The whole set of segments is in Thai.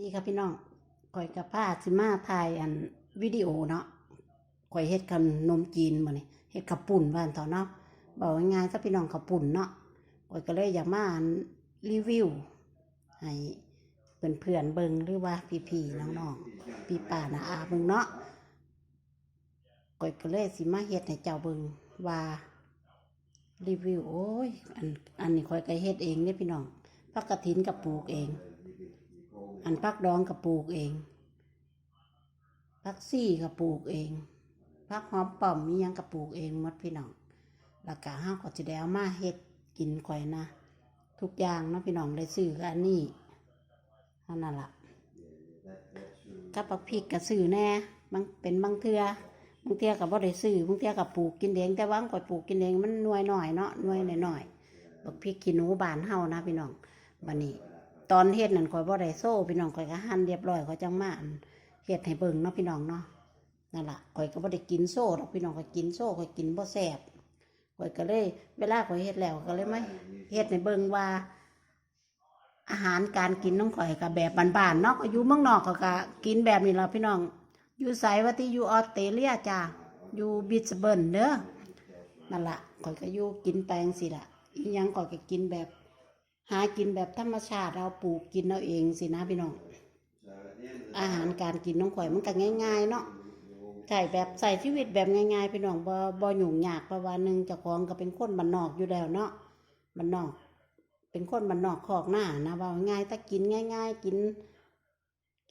ดีครับพี่น้องข่อยกับผ้าสิมาถ่ายอันวิดีโอเนาะข่อยเฮ็ดขนมจีนมื้อนี้เฮ็ดข้าวปุ้นบ้านเถาเนาะบอกง่ายๆซะพี่น้องข้าวปุ้นเนาะข่อยก็เลยอยากมาอันรีวิวให้เพื่อนๆเบิ่งหรือว่าพี่ๆน้องๆพี่ป้าน้าอาเบิ่งเนาะข่อยก็เลยสิมาเฮ็ดให้เจ้าเบิ่งว่ารีวิวโอ้ยอันอันนี้ข่อยก็เฮ็ดเองเด้พี่น้องผักกระถินกับปลูกเอง อันพักดองกับปลูกเองพักซี่กับปลูกเองพักหอมป่อมมียังกับปลูกเองมดพี่น้องแล้วก็ห้าก็จะได้เอามาเฮ็ดกินข่อยนะ ทุกอย่างนาะพี่น้องได้ซื้อก็อันนี้เท่านั้นละกับปักพริกก็ซื้อแน่บางเป็นบางเทือบางเทือกับบ่ได้ซื้อบางเทือกับปลูกกินเองแต่ว่าข่อยปลูกกินเองมันน่วยหน่อยเนาะหน่วยหน่อยๆบักพริกขี้หนูบานเฮานะพี่น้องบัดนี้ ตอนเฮ็ดนั่นข่อยบ่ได้โซ่พี่น้องข่อยก็หั่นเรียบร้อยข่อยจังมาเฮ็ดให้เบิ่งเนาะพี่น้องเนาะนั่นล่ะข่อยก็บ่ได้กินโซ่ดอกพี่น้องข่อยกินโซ่ข่อยกินบ่แซ่บข่อยก็เลย เวลาข่อยเฮ็ดแล้วก็เลยมาเฮ็ดให้เบิ่งว่า อาหารการกินน้องข่อยก็แบบบ้านๆเนาะก็อยู่เมืองนอกก็ก็กินแบบนี้ล่ะพี่น้อง อยู่ไสว่าที่อยู่ออสเตรเลียจ้าอยู่บิสเบิร์นเด้อนั่นล่ะข่อยก็อยู่กินแปลงสิล่ะอีหยังข่อยก็กินแบบ หากินแบบธรรมชาติเราปลูกกินเอาเองสินะพี่น้องอาหารการกินน้องข่อยมันก็ง่าย ๆ เนาะใช่แบบใส่ชีวิตแบบง่ายๆพี่น้องบ่บ่ยุ่งยากเพราะว่าหนึ่งเจ้าของก็เป็นคนบ้านนอกอยู่แล้วเนาะบ้านนอก เป็นคนบ้านนอกคอกหน้านะว่าง่ายแต่กินง่าย ๆ กิน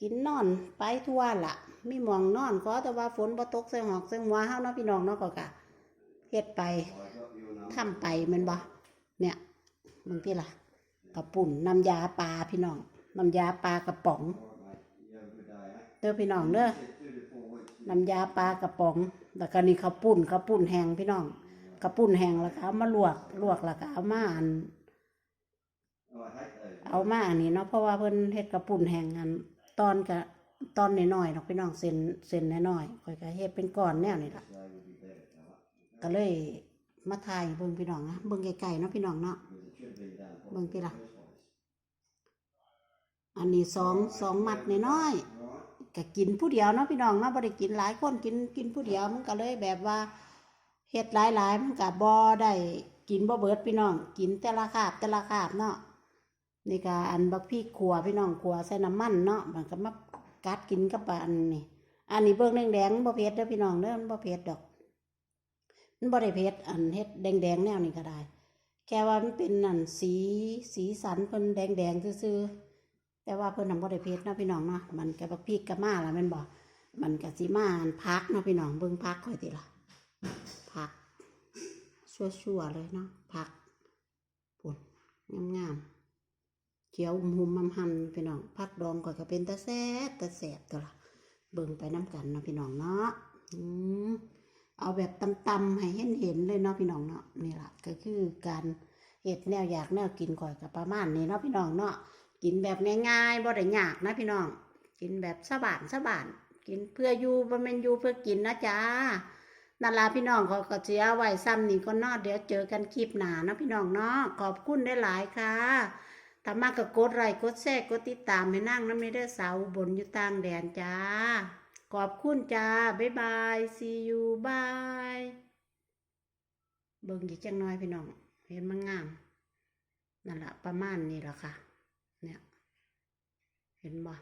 กินนอนไปทั่วละมีหมองนอนก็แต่ว่าฝนบ่ตกใส่หอกใส่หัวเฮาเนาะพี่น้องเนาะก็กะเฮ็ดไปทำไปแม่นบ่เนี่ยมึงที่ล่ะ กระปุ่นน้ำยาปลาพี่น้องน้ำยาปลากระป๋องเด้อพี่น้องเด้อน้ำยาปลากระป๋องแล้วก็นี่ข้าวปุ้นข้าวปุ้นแห้งพี่น้องข้าวปุ้นแห้งแล้วก็เอามาลวกลวกแล้วก็เอามาอันเอามาอันนี้เนาะเพราะว่าเพิ่นเฮ็ดข้าวปุ้นแห้งอันตอนก็ตอนน้อยๆเนาะพี่น้องเส้นเส้นน้อยๆค่อยก็เฮ็ดเป็นก้อนแนวนี่ล่ะก็เลยมาถ่ายเบิ่งพี่น้องนะเบิ่งไกลๆเนาะพี่น้องเนาะเบิ่งติล่ะ อันนี้สองสองมัดน้อยๆก็กินผู้เดียวเนาะพี่น้องเนาะบ่ได้กินหลายคนกินกินผู้เดียวมันก็เลยแบบว่าเฮ็ดหลายๆมันก็บ่ได้กินบ่เบิดพี่น้อง กินแต่ละคาบแต่ละคาบเนาะนี่ก็อันบักพริกขัวพี่น้องขัวใส่น้ำมันเนาะมันก็มากัดกินกับอันนี้อันนี้เบิ่งแดงๆบ่เผ็ดเด้อพี่น้องเด้อมันบ่เผ็ดดอก มันบ่ได้เผ็ดอันเฮ็ดแดงๆแนวนี้ก็ได้ แค่ว่ามันเป็นนั่นสีสีสันเพิ่นแดงๆซื่อๆ แต่ว่าเพิ่นทำบ่ได้เผ็ดเนาะพี่น้องเนาะมันก็บักพริกก็มาล้วแม่นบ่มันก็สิมานพักเนาะพี่น้องเบิ่งพักค่อยติล่ะพักชั่วๆเลยเนาะพักปุ่นงามๆเขียวอุ่มหุมมัมหันพี่น้องพักดองก่อยก็เป็นตาแซ่บตาแซ่บตัวล่ะเบิ่งไปน้ำกันเนาะพี่น้องเนาะอืมเอาแบบตำๆให้เห็นเห็นเลยเนาะพี่น้องเนาะนี่แหละก็คือการเห็ดแนวอยากแนวกินก่อยกับประมาณนี้เนาะพี่น้องเนาะ กินแบบง่ายๆบ่ได้ยากนะพี่น้อง กินแบบสบานสบาน กินเพื่ออยู่บ่แม่นอยู่เพื่อกินนะจ๊ะนั่นละพี่น้องขาก็สิเอาไว้ซ้ำนี่ก็นาะเดี๋ยวเจอกันคลิปหนาเนาะพี่น้องเนาะขอบคุณได้หลายค่ะถ้ามากก็กดไลค์กดแชร์กดติดตามให้นั่งน้ำในเด้อสาวบนอยู่ต่างแดนจ้า ขอบคุณจ้า บ๊ายบาย see you bye เบิ่งอีกจังน้อยพี่น้อง เห็นมันงาม นั่นละประมาณนี้ละค่ะ เนี่ย เห็นบ่